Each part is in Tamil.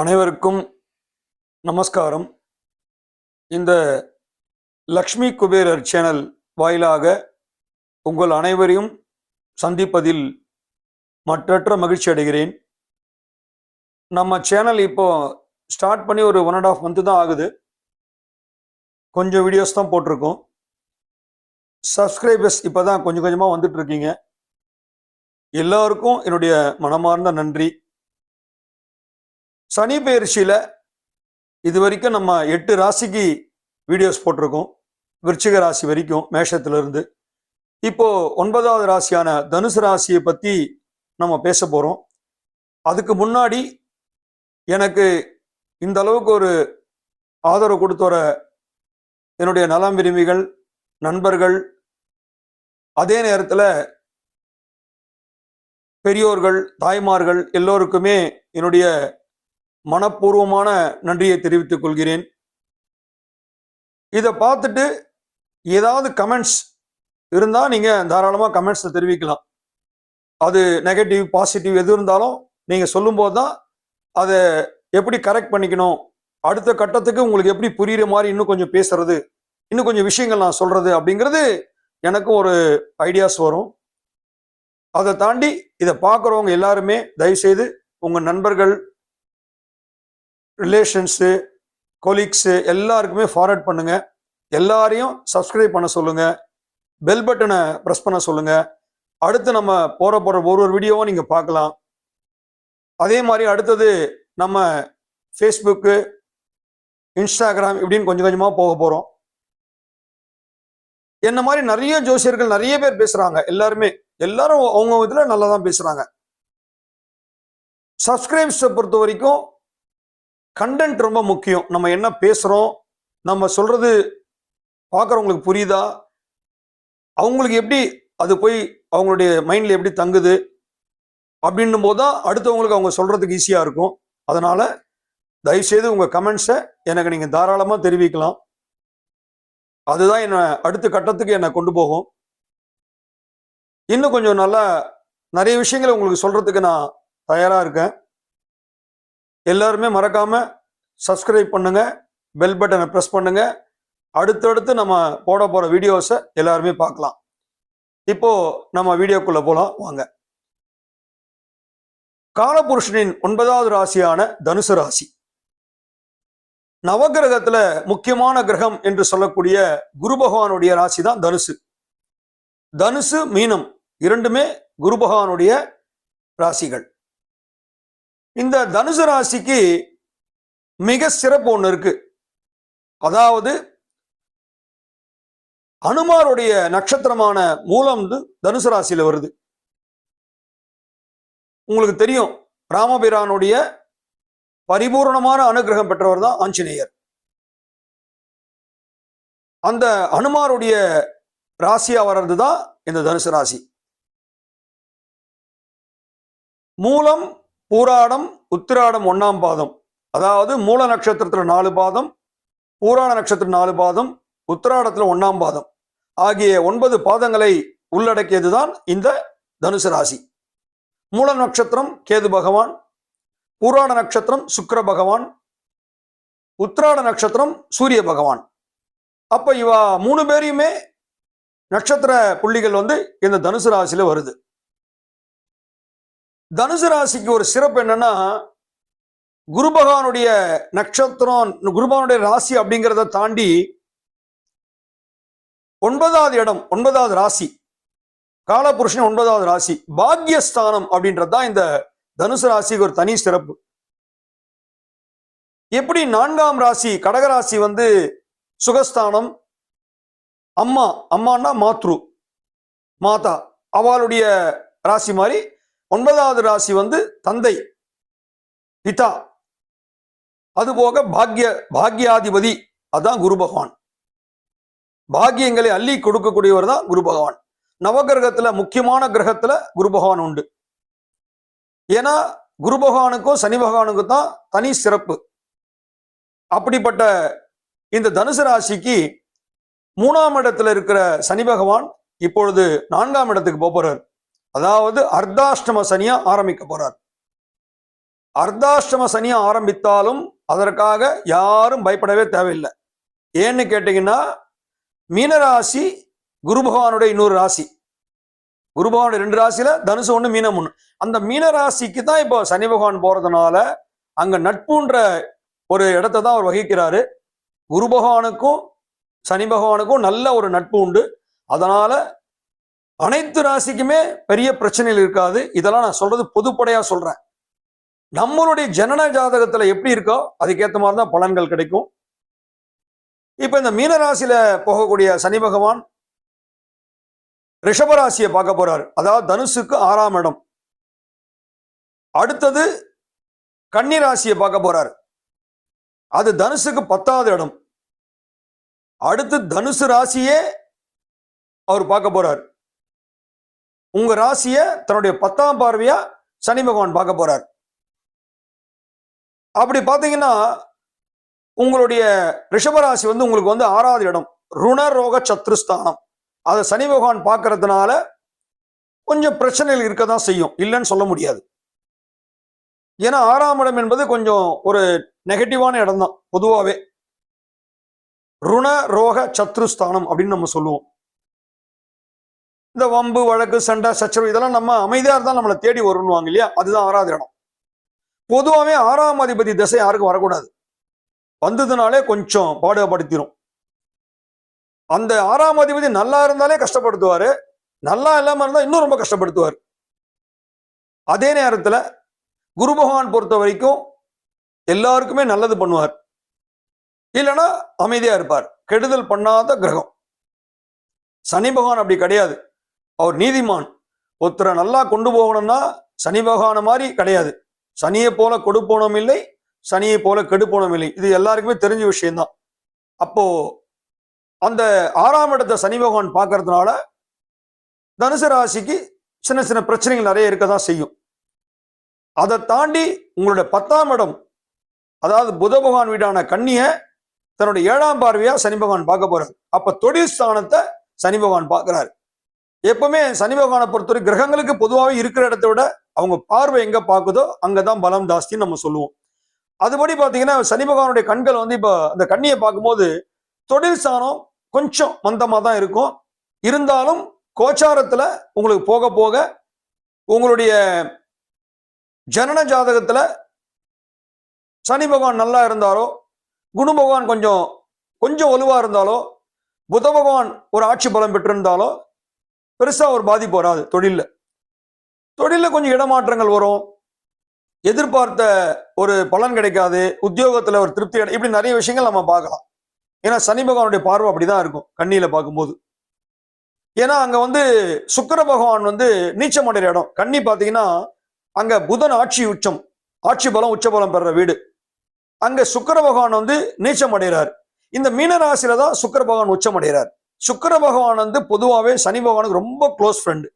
அனைவருக்கும் நமஸ்காரம். இந்த லக்ஷ்மி குபேரர் சேனல் வாயிலாக உங்கள் அனைவரையும் சந்திப்பதில் மற்றற்ற மகிழ்ச்சி அடைகிறேன். நம்ம சேனல் இப்போ ஸ்டார்ட் பண்ணி ஒரு ஒன் அண்ட் ஆஃப் மந்த்து தான் ஆகுது. கொஞ்சம் வீடியோஸ் தான் போட்டிருக்கோம். சப்ஸ்கிரைபர்ஸ் இப்போ தான் கொஞ்சம் கொஞ்சமாக வந்துட்டு இருக்கீங்க எல்லாருக்கும் என்னுடைய மனமார்ந்த நன்றி. சனி பயிற்சியில் இது வரைக்கும் நம்ம எட்டு ராசிக்கு வீடியோஸ் போட்டிருக்கோம். விருச்சிக ராசி வரைக்கும் மேஷத்துலேருந்து. இப்போ ஒன்பதாவது ராசியான தனுசு ராசியை பற்றி நம்ம பேச போகிறோம் அதுக்கு முன்னாடி எனக்கு இந்த அளவுக்கு ஒரு ஆதரவு கொடுத்து வர என்னுடைய நலம் விரும்பிகள் நண்பர்கள் அதே நேரத்தில் பெரியோர்கள் தாய்மார்கள் எல்லோருக்குமே என்னுடைய மனப்பூர்வமான நன்றியை தெரிவித்துக் கொள்கிறேன். இதை பார்த்துட்டு ஏதாவது கமெண்ட்ஸ் இருந்தால் நீங்கள் தாராளமாக கமெண்ட்ஸை தெரிவிக்கலாம். அது நெகட்டிவ் பாசிட்டிவ் எது இருந்தாலும் நீங்கள் சொல்லும்போது தான் அதை எப்படி கரெக்ட் பண்ணிக்கணும் அடுத்த கட்டத்துக்கு உங்களுக்கு எப்படி புரியுற மாதிரி இன்னும் கொஞ்சம் பேசுறது இன்னும் கொஞ்சம் விஷயங்கள் நான் சொல்றது அப்படிங்கிறது எனக்கும் ஒரு ஐடியாஸ் வரும். அதை தாண்டி இதை பார்க்குறவங்க எல்லாருமே தயவுசெய்து உங்கள் நண்பர்கள் ரிலேஷன்ஸு கொலீக்ஸு எல்லாருக்குமே ஃபார்வர்ட் பண்ணுங்கள் எல்லாரையும் சப்ஸ்கிரைப் பண்ண சொல்லுங்கள் பெல் பட்டனை ப்ரெஸ் பண்ண சொல்லுங்கள் அடுத்து நம்ம போகிற போகிற ஒரு ஒரு வீடியோவும் நீங்கள் பார்க்கலாம். அதே மாதிரி அடுத்தது நம்ம ஃபேஸ்புக்கு இன்ஸ்டாகிராம் இப்படின்னு கொஞ்சம் கொஞ்சமாக போக போகிறோம் என்ன மாதிரி நிறைய ஜோசியர்கள் நிறைய பேர் பேசுகிறாங்க எல்லாருமே எல்லாரும் அவங்க இதில் நல்லா தான் பேசுகிறாங்க சப்ஸ்கிரைப்ஸை பொறுத்த வரைக்கும் கண்டென்ட் ரொம்ப முக்கியம். நம்ம என்ன பேசுகிறோம் நம்ம சொல்கிறது பார்க்குறவங்களுக்கு புரியுதா? அவங்களுக்கு எப்படி அது போய் அவங்களுடைய மைண்டில் எப்படி தங்குது? அப்படின்னும் போது தான் அடுத்தவங்களுக்கு அவங்க சொல்கிறதுக்கு ஈஸியாக இருக்கும். அதனால் தயவுசெய்து உங்கள் கமெண்ட்ஸை எனக்கு நீங்கள் தாராளமாக தெரிவிக்கலாம். அதுதான் என்னை அடுத்த கட்டத்துக்கு என்னை கொண்டு போகும். இன்னும் கொஞ்சம் நல்லா நிறைய விஷயங்களை உங்களுக்கு சொல்கிறதுக்கு நான் தயாராக இருக்கேன். எல்லாருமே மறக்காம சப்ஸ்கிரைப் பண்ணுங்க பெல் பட்டனை ப்ரெஸ் பண்ணுங்க. அடுத்தடுத்து நம்ம போட போகிற வீடியோஸை எல்லாருமே பார்க்கலாம். இப்போ நம்ம வீடியோக்குள்ள போகலாம் வாங்க. காலபுருஷனின் ஒன்பதாவது ராசியான தனுசு ராசி. நவகிரகத்துல முக்கியமான கிரகம் என்று சொல்லக்கூடிய குரு பகவானுடைய ராசி தான் தனுசு. தனுசு மீனம் இரண்டுமே குரு பகவானுடைய ராசிகள். இந்த தனுசு ராசிக்கு மிக சிறப்பு ஒன்று இருக்கு. அதாவது அனுமாருடைய நட்சத்திரமான மூலம் வந்து தனுசு ராசியில வருது. உங்களுக்கு தெரியும் ராமபிரானுடைய பரிபூர்ணமான அனுகிரகம் பெற்றவர் தான் ஆஞ்சநேயர். அந்த அனுமாருடைய ராசியா வர்றது தான் இந்த தனுசு ராசி. மூலம் பூராடம் உத்திராடம் ஒன்னாம் பாதம். அதாவது மூல நட்சத்திரத்துல நாலு பாதம் பூராண நட்சத்திரம் நாலு பாதம் உத்திராடத்துல ஒன்னாம் பாதம். ஆகிய ஒன்பது பாதங்களை உள்ளடக்கியதுதான் இந்த தனுசு ராசி. மூல நட்சத்திரம் கேது பகவான் பூராட நட்சத்திரம் சுக்கர பகவான் உத்திராட நட்சத்திரம் சூரிய பகவான். அப்போ இவா மூணு பேரையுமே நட்சத்திர புள்ளிகள் வந்து இந்த தனுசு ராசியில் வருது. தனுசு ராசிக்கு ஒரு சிறப்பு என்னன்னா குரு பகவானுடைய நட்சத்திரம் குரு பகவானுடைய ராசி அப்படிங்கிறத தாண்டி ஒன்பதாவது இடம் ஒன்பதாவது ராசி காலபுருஷன் ஒன்பதாவது ராசி பாக்யஸ்தானம் அப்படின்றது தான் இந்த தனுசு ராசிக்கு ஒரு தனி சிறப்பு. எப்படி நான்காம் ராசி கடகராசி வந்து சுகஸ்தானம் அம்மா அம்மான்னா மாத்ரு மாதா அவளுடைய ராசி மாதிரி ஒன்பதாவது ராசி வந்து தந்தை பிதா. அதுபோக பாக்ய பாக்யாதிபதி அதான் குரு பகவான். பாக்கியங்களை அள்ளி கொடுக்கக்கூடியவர் தான் குரு பகவான். நவகிரகத்துல முக்கியமான கிரகத்துல குரு பகவான் உண்டு. ஏன்னா குரு பகவானுக்கும் சனி பகவானுக்கும் தான் தனி சிறப்பு. அப்படிப்பட்ட இந்த தனுசு ராசிக்கு மூணாம் இடத்துல இருக்கிற சனி பகவான் இப்பொழுது நான்காம் இடத்துக்கு போகிறார் போறார். அதாவது அர்த்தாஷ்டம சனியா ஆரம்பிக்க போறார். அர்த்தாஷ்டம சனியா ஆரம்பித்தாலும் அதற்காக யாரும் பயப்படவே தேவையில்லை. ஏன்னு கேட்டீங்கன்னா மீனராசி குரு பகவானுடைய இன்னொரு ராசி. குரு பகவானுடைய ரெண்டு ராசியில தனுசு ஒண்ணு மீனம் ஒன்று அந்த மீன ராசிக்கு தான் இப்போ சனி பகவான் போறதுனால அங்க நட்புன்ற ஒரு இடத்தை தான் அவர் வகிக்கிறாரு. குரு பகவானுக்கும் சனி பகவானுக்கும் நல்ல ஒரு நட்பு உண்டு. அதனால அனைத்து ராசிக்குமே பெரிய பிரச்சனைகள் இருக்காது. இதெல்லாம் நான் சொல்றது பொதுப்படையா சொல்றேன். நம்மளுடைய ஜனன ஜாதகத்துல எப்படி இருக்கோ அதுக்கேற்ற மாதிரி தான் பலன்கள் கிடைக்கும். இப்ப இந்த மீனராசியில போகக்கூடிய சனி பகவான் ரிஷபராசியை பார்க்க போறாரு. அதாவது தனுசுக்கு ஆறாம் இடம். அடுத்தது கன்னி ராசியை பார்க்க போறாரு. அது தனுசுக்கு பத்தாவது இடம். அடுத்து தனுசு ராசியே அவர் பார்க்க போறாரு. உங்க ராசிய தன்னுடைய பத்தாம் பார்வையா சனி பகவான் பார்க்க போறார். அப்படி பாத்தீங்கன்னா உங்களுடைய ரிஷபராசி வந்து உங்களுக்கு வந்து ஆறாவது இடம். ருணரோக சத்ருஸ்தானம். அதை சனி பகவான் பார்க்கறதுனால கொஞ்சம் பிரச்சனைகள் இருக்க தான் செய்யும். இல்லைன்னு சொல்ல முடியாது. ஏன்னா ஆறாம் இடம் என்பது கொஞ்சம் ஒரு நெகட்டிவான இடம் தான் பொதுவாகவே ருண ரோக சத்ருஸ்தானம் அப்படின்னு நம்ம சொல்லுவோம். இந்த வம்பு வழக்கு சண்டை சச்சரவு இதெல்லாம் நம்ம அமைதியா இருந்தால் நம்மளை தேடி வருவாங்க இல்லையா? அதுதான் ஆறாவது இடம். பொதுவாகவே ஆறாம் அதிபதி திசை யாருக்கும் வரக்கூடாது. வந்ததுனாலே கொஞ்சம் பாடுபடுத்திடும் அந்த ஆறாம் அதிபதி நல்லா இருந்தாலே கஷ்டப்படுத்துவாரு. நல்லா இல்லாம இருந்தா இன்னும் ரொம்ப கஷ்டப்படுத்துவார். அதே நேரத்துல குரு பகவான் பொறுத்த வரைக்கும் எல்லாருக்குமே நல்லது பண்ணுவார். இல்லைன்னா அமைதியா இருப்பார். கெடுதல் பண்ணாத கிரகம். சனி பகவான் அப்படி கிடையாது. அவர் நீதிமான். ஒருத்தரை நல்லா கொண்டு போகணும்னா சனி பகவான மாதிரி கிடையாது. சனியை போல கொடுப்போனும் இல்லை சனியை போல கெடுப்போனும் இல்லை. இது எல்லாருக்குமே தெரிஞ்ச விஷயம்தான். அப்போ அந்த ஆறாம் இடத்தை சனி பகவான் பார்க்கறதுனால தனுசு ராசிக்கு சின்ன சின்ன பிரச்சனைகள் நிறைய இருக்க தான் செய்யும். அதை தாண்டி உங்களுடைய பத்தாம் இடம் அதாவது புத பகவான் வீடான கண்ணியை தன்னுடைய ஏழாம் பார்வையா சனி பகவான் பார்க்க போறாரு. அப்ப தொழில் ஸ்தானத்தை சனி பகவான் பார்க்கிறாரு. எப்பவுமே சனி பகவானை பொறுத்தவரை கிரகங்களுக்கு பொதுவாகவே இருக்கிற இடத்த விட அவங்க பார்வை எங்க பார்க்குதோ அங்கதான் பலம் ஜாஸ்தின்னு நம்ம சொல்லுவோம். அதுபடி பாத்தீங்கன்னா சனி பகவானுடைய கண்கள் வந்து இப்ப அந்த கண்ணியை பார்க்கும்போது தொழில் சாணம் கொஞ்சம் மந்தமா தான் இருக்கும். இருந்தாலும் கோச்சாரத்துல உங்களுக்கு போக போக உங்களுடைய ஜனன ஜாதகத்துல சனி பகவான் நல்லா இருந்தாலோ குணு பகவான் கொஞ்சம் கொஞ்சம் வலுவா இருந்தாலோ புத பகவான் ஒரு ஆட்சி பலம் பெற்றிருந்தாலோ பெருசாக ஒரு பாதிப்பு வராது தொழிலில். தொழிலில் கொஞ்சம் இடமாற்றங்கள் வரும். எதிர்பார்த்த ஒரு பலன் கிடைக்காது. உத்தியோகத்தில் ஒரு திருப்தி இப்படி நிறைய விஷயங்கள் நம்ம பார்க்கலாம். ஏன்னா சனி பகவானுடைய பார்வை அப்படிதான் இருக்கும் கண்ணியில் பார்க்கும்போது. ஏன்னா அங்கே வந்து சுக்கர பகவான் வந்து நீச்சம் அடைகிற இடம். கண்ணி பார்த்தீங்கன்னா அங்கே புதன் ஆட்சி உச்சம். ஆட்சி பலம் உச்ச பலம் பெற வீடு. அங்கே சுக்கர பகவான் வந்து நீச்சம் அடைகிறார் இந்த மீனராசியில தான் சுக்கர பகவான் உச்சம் அடைகிறார் சுக்கர பகவான் வந்து பொதுவாகவே சனி பகவானுக்கு ரொம்ப க்ளோஸ் ஃப்ரெண்டு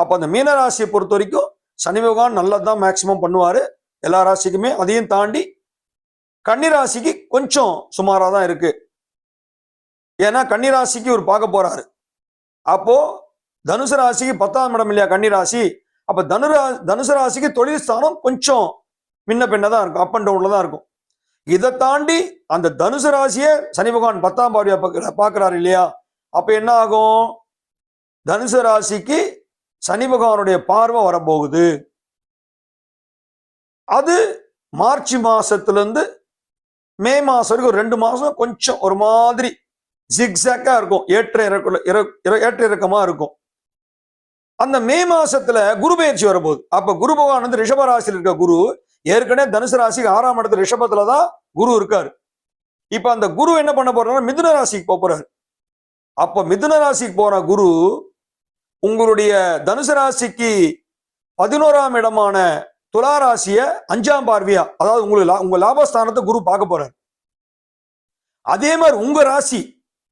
அப்போ அந்த மீனராசியை பொறுத்த வரைக்கும் சனி பகவான் நல்லதுதான் மேக்சிமம் பண்ணுவார். எல்லா ராசிக்குமே அதையும் தாண்டி கன்னி ராசிக்கு கொஞ்சம் சுமாராக தான் இருக்கு. ஏன்னா கன்னி ராசிக்கு ஒரு பார்க்க போறாரு. அப்போ தனுசு ராசிக்கு பத்தாம் இடம் இல்லையா கன்னி ராசி? அப்ப தனுரா தனுசு ராசிக்கு தொழில் ஸ்தானம் கொஞ்சம் முன்ன பின்ன தான் இருக்கும். அப் அண்ட் டவுன்ல தான் இருக்கும். இதை தாண்டி அந்த தனுசு ராசியை சனி பகவான் பத்தாம் பாடியா பார்க்கறாரு இல்லையா? அப்ப என்ன ஆகும்? தனுசு ராசிக்கு சனி பகவானுடைய பார்வை வரப்போகுது. அது மார்ச் மாசத்துலேருந்து மே மாசம் வரைக்கும் ஒரு ரெண்டு மாசம் கொஞ்சம் ஒரு மாதிரி ஜிக்ஸாக்கா இருக்கும். ஏற்ற இறக்க இற- ஏற்ற இறக்கமா இருக்கும். அந்த மே மாசத்துல குரு பயிற்சி வரப்போகுது. அப்ப குரு பகவான் வந்து ரிஷப ராசியில் இருக்க குரு ஏற்கனவே தனுசு ராசிக்கு ஆறாம் இடத்துல ரிஷபத்துல தான் குரு இருக்காரு. இப்ப அந்த குரு என்ன பண்ண போறாருன்னா மிதுன ராசிக்கு போறாரு. அப்ப மிதுன ராசிக்கு போன குரு உங்களுடைய தனுசு ராசிக்கு பதினோராம் இடமான துலா ராசிய அஞ்சாம் பார்வையா? அதாவது உங்களுக்கு லா- உங்க லாபஸ்தானத்தை குரு பார்க்க போறார். அதே மாதிரி உங்க ராசி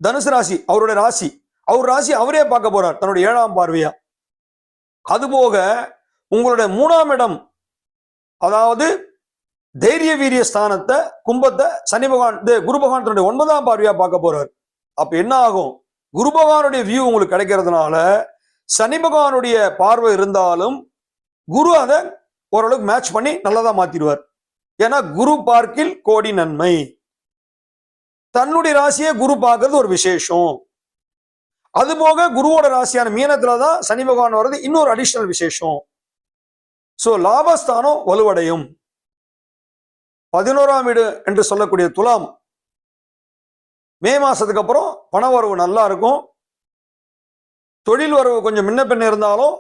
தனுசு ராசி அவருடைய ராசி அவர் ராசி அவரே பார்க்க போறார் தன்னுடைய ஏழாம் பார்வையா? அதுபோக உங்களுடைய மூணாம் இடம் அதாவது தைரிய வீரிய ஸ்தானத்தை கும்பத்தை சனி பகவான் குரு பகவான் தன்னுடைய ஒன்பதாம் பார்வையா பார்க்க போறார். அப்ப என்ன ஆகும்? குரு பகவானுடைய வியூ உங்களுக்கு கிடைக்கிறதுனால சனி பகவானுடைய பார்வை இருந்தாலும் குரு அதை ஓரளவுக்கு மேட்ச் பண்ணி நல்லதா மாத்திடுவார். ஏன்னா குரு பார்க்கில் கோடி நன்மை. தன்னுடைய ராசியை குரு பார்க்கறது ஒரு விசேஷம். அது போக குருவோட ராசியான மீனத்துல தான் சனி பகவான் வர்றது இன்னொரு அடிஷனல் விசேஷம். சோ லாபஸ்தானம் வலுவடையும். பதினோராம் வீடு என்று சொல்லக்கூடிய துலாம் மே மாதத்துக்கு அப்புறம் பண வரவு நல்லா இருக்கும். தொழில் வரவு கொஞ்சம் முன்ன பின்ன இருந்தாலும்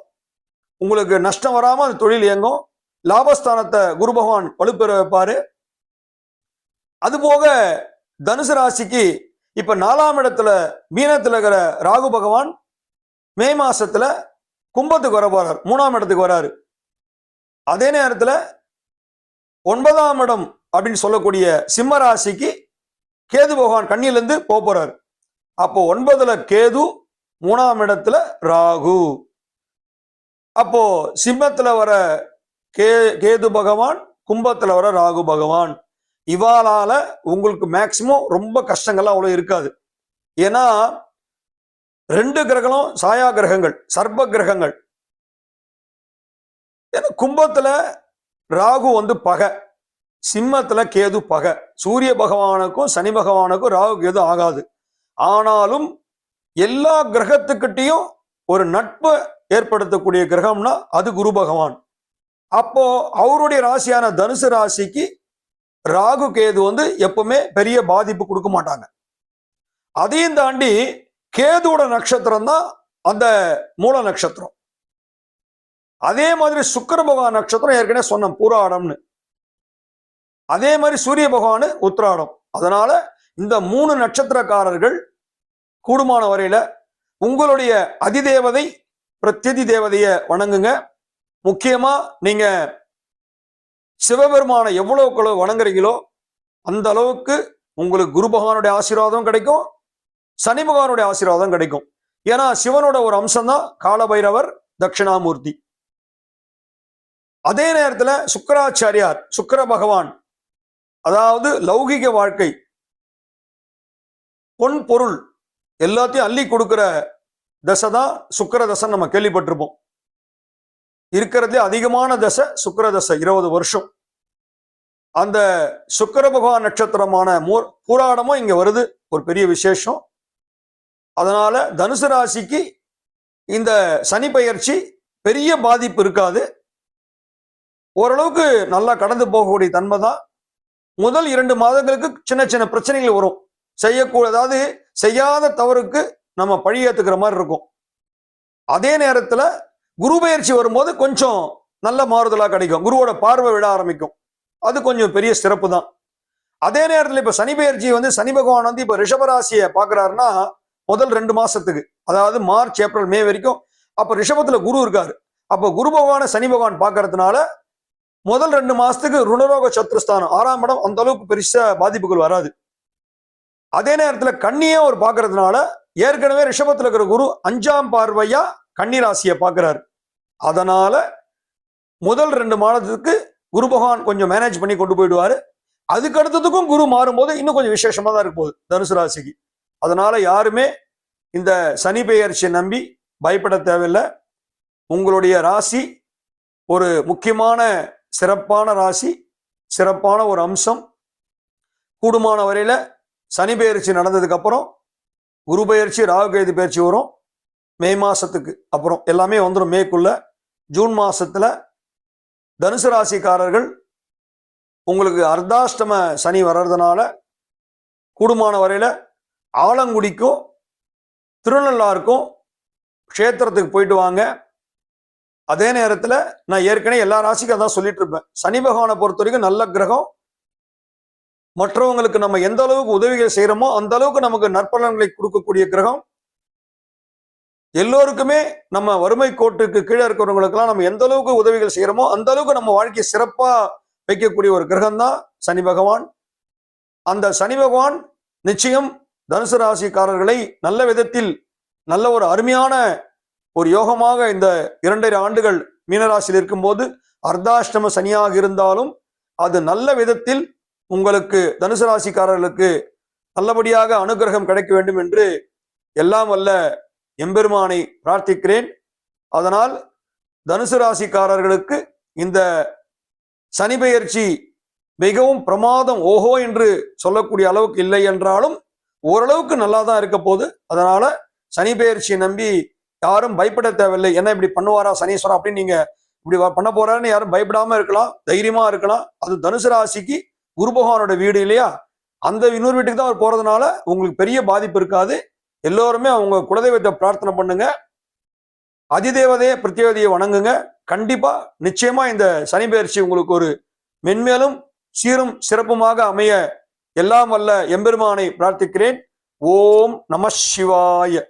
உங்களுக்கு நஷ்டம் வராமல் அந்த தொழில் இயங்கும். லாபஸ்தானத்தை குரு பகவான் வலுப்பெற வைப்பார் அதுபோக தனுசு ராசிக்கு இப்ப நாலாம் இடத்துல மீனத்தில் இருக்கிற ராகு பகவான் மே மாசத்துல கும்பத்துக்கு வர போறார். மூணாம் இடத்துக்கு வராரு. அதே நேரத்தில் ஒன்பதாம் இடம் அப்படின்னு சொல்லக்கூடிய சிம்ம ராசிக்கு கேது பகவான் கண்ணிலேருந்து போக போறாரு. அப்போ ஒன்பதுல கேது மூணாம் இடத்துல ராகு. அப்போ சிம்மத்துல வர கே கேது பகவான் கும்பத்துல வர ராகு பகவான். இவாளால உங்களுக்கு மேக்சிமம் ரொம்ப கஷ்டங்கள்லாம் அவ்வளவு இருக்காது. ஏன்னா ரெண்டு கிரகங்களும் சாயா கிரகங்கள் சர்ப்ப கிரகங்கள். ஏன்னா கும்பத்துல ராகு வந்து பகை. சிம்மத்துல கேது பகை. சூரிய பகவானுக்கும் சனி பகவானுக்கும் ராகு கேது ஆகாது. ஆனாலும் எல்லா கிரகத்துக்கிட்டையும் ஒரு நட்பை ஏற்படுத்தக்கூடிய கிரகம்னா அது குரு பகவான். அப்போ அவருடைய ராசியான தனுசு ராசிக்கு ராகு கேது வந்து எப்பவுமே பெரிய பாதிப்பு கொடுக்க மாட்டாங்க. அதையும் தாண்டி கேதுவோட நட்சத்திரம் தான் அந்த மூல நட்சத்திரம். அதே மாதிரி சுக்கர பகவான் நட்சத்திரம் ஏற்கனவே சொன்னேன் பூராடம்னு. அதே மாதிரி சூரிய பகவான் உத்திராடம் அதனால இந்த மூணு நட்சத்திரக்காரர்கள் கூடுமான வரையில உங்களுடைய அதிதேவதை பிரத்யதி தேவதைய வணங்குங்க. முக்கியமா நீங்க சிவபெருமானை எவ்வளவுக்கு எவ்வளவு வணங்குறீங்களோ அந்த அளவுக்கு உங்களுக்கு குரு பகவானுடைய ஆசீர்வாதம் கிடைக்கும். சனி பகவானுடைய ஆசீர்வாதம் கிடைக்கும். ஏன்னா சிவனோட ஒரு அம்சம் தான் காலபைரவர் தட்சிணாமூர்த்தி. அதே நேரத்துல சுக்கராச்சாரியார் சுக்கர பகவான் அதாவது லௌகிக வாழ்க்கை. பொன் பொருள் எல்லாத்தையும் அள்ளி கொடுக்கிற தசை தான் சுக்கர தசை நம்ம கேள்விப்பட்டிருப்போம். இருக்கிறதுலே அதிகமான தசை சுக்கர தசை இருபது வருஷம். அந்த சுக்கர பகவான் நட்சத்திரமான மூ பூராடமும் இங்க வருது ஒரு பெரிய விசேஷம். அதனால தனுசு ராசிக்கு இந்த சனி பயிற்சி பெரிய பாதிப்பு இருக்காது. ஓரளவுக்கு நல்லா கடந்து போகக்கூடிய தன்மை தான். முதல் இரண்டு மாதங்களுக்கு சின்ன சின்ன பிரச்சனைகள் வரும். செய்யக்கூட அதாவது செய்யாத தவறுக்கு நம்ம பழி மாதிரி இருக்கும். அதே நேரத்துல குரு பயிற்சி வரும்போது கொஞ்சம் நல்ல மாறுதலாக கிடைக்கும். குருவோட பார்வை விட ஆரம்பிக்கும். அது கொஞ்சம் பெரிய சிறப்பு தான். அதே நேரத்தில் இப்போ சனி பயிற்சி வந்து சனி பகவான் வந்து இப்போ ரிஷபராசியை பார்க்குறாருன்னா முதல் ரெண்டு மாசத்துக்கு அதாவது மார்ச் ஏப்ரல் மே வரைக்கும் அப்போ ரிஷபத்தில் குரு இருக்காரு. அப்போ குரு பகவானை சனி பகவான் பார்க்கறதுனால முதல் ரெண்டு மாசத்துக்கு ருணரோக சத்ருஸ்தானம். ஆறாம் இடம் அந்த அளவுக்கு பெருசா பாதிப்புகள் வராது. அதே நேரத்துல கண்ணியே அவர் பாக்குறதுனால ஏற்கனவே ரிஷபத்துல இருக்கிற குரு அஞ்சாம் பார்வையா கன்னி ராசியை பாக்குறாரு அதனால முதல் ரெண்டு மாதத்துக்கு குரு பகவான் கொஞ்சம் மேனேஜ் பண்ணி கொண்டு போயிடுவாரு. அதுக்கு அடுத்ததுக்கும் குரு மாறும்போது இன்னும் கொஞ்சம் விசேஷமா தான் இருக்க போகுது தனுசு ராசிக்கு. அதனால யாருமே இந்த சனி பெயர்ச்சியை நம்பி பயப்பட தேவையில்லை. உங்களுடைய ராசி ஒரு முக்கியமான சிறப்பான ராசி சிறப்பான ஒரு அம்சம். கூடுமான வரையில் சனி பெயர்ச்சி நடந்ததுக்கு அப்புறம் குரு பெயர்ச்சி ராகுகேது பயிற்சி வரும். மே மாதத்துக்கு அப்புறம் எல்லாமே வந்துடும் மேக்குள்ள ஜூன் மாதத்தில் தனுசு ராசிக்காரர்கள் உங்களுக்கு அர்த்தாஷ்டம சனி வர்றதுனால கூடுமான வரையில் ஆலங்குடிக்கும் திருநள்ளாருக்கும் க்ஷேத்திரத்துக்கு போயிட்டு வாங்க. அதே நேரத்துல நான் ஏற்கனவே எல்லா ராசிக்கும் அதான் சொல்லிட்டு இருப்பேன். சனி பகவானை பொறுத்த வரைக்கும் நல்ல கிரகம். மற்றவங்களுக்கு நம்ம எந்த அளவுக்கு உதவிகள் செய்யறோமோ அந்த அளவுக்கு நமக்கு நற்பலன்களை கொடுக்கக்கூடிய கிரகம். எல்லோருக்குமே நம்ம வறுமை கோட்டுக்கு கீழே இருக்கிறவங்களுக்கெல்லாம் நம்ம எந்த அளவுக்கு உதவிகள் செய்யறோமோ அந்த அளவுக்கு நம்ம வாழ்க்கையை சிறப்பா வைக்கக்கூடிய ஒரு கிரகம் தான் சனி பகவான். அந்த சனி பகவான் நிச்சயம் தனுசு ராசிக்காரர்களை நல்ல விதத்தில் நல்ல ஒரு அருமையான ஒரு யோகமாக இந்த இரண்டரை ஆண்டுகள் மீனராசியில் இருக்கும்போது அர்த்தாஷ்டம சனியாக இருந்தாலும் அது நல்ல விதத்தில் உங்களுக்கு தனுசு ராசிக்காரர்களுக்கு நல்லபடியாக அனுகிரகம் கிடைக்க வேண்டும் என்று எல்லாம் வல்ல எம்பெருமானை பிரார்த்திக்கிறேன். அதனால் தனுசு ராசிக்காரர்களுக்கு இந்த சனி பெயர்ச்சி மிகவும் பிரமாதம் ஓஹோ என்று சொல்லக்கூடிய அளவுக்கு இல்லை என்றாலும் ஓரளவுக்கு நல்லா தான் இருக்க போது அதனால சனி பெயர்ச்சியை நம்பி யாரும் பயப்பட தேவையில்லை. என்ன இப்படி பண்ணுவாரா சனீஸ்வரா அப்படின்னு நீங்க இப்படி பண்ண போறாருன்னு யாரும் பயப்படாம இருக்கலாம். தைரியமா இருக்கலாம். அது தனுசு ராசிக்கு குரு பகவானோட வீடு இல்லையா? அந்த இன்னொரு வீட்டுக்கு தான் அவர் போறதுனால உங்களுக்கு பெரிய பாதிப்பு இருக்காது. எல்லோருமே அவங்க குலதெய்வத்தை பிரார்த்தனை பண்ணுங்க. அதிதேவதையை பிரத்யேவதையை வணங்குங்க. கண்டிப்பா நிச்சயமா இந்த சனி பயிற்சி உங்களுக்கு ஒரு மென்மேலும் சீரும் சிறப்புமாக அமைய எல்லாம் வல்ல எம்பெருமானை பிரார்த்திக்கிறேன். ஓம் நம சிவாய.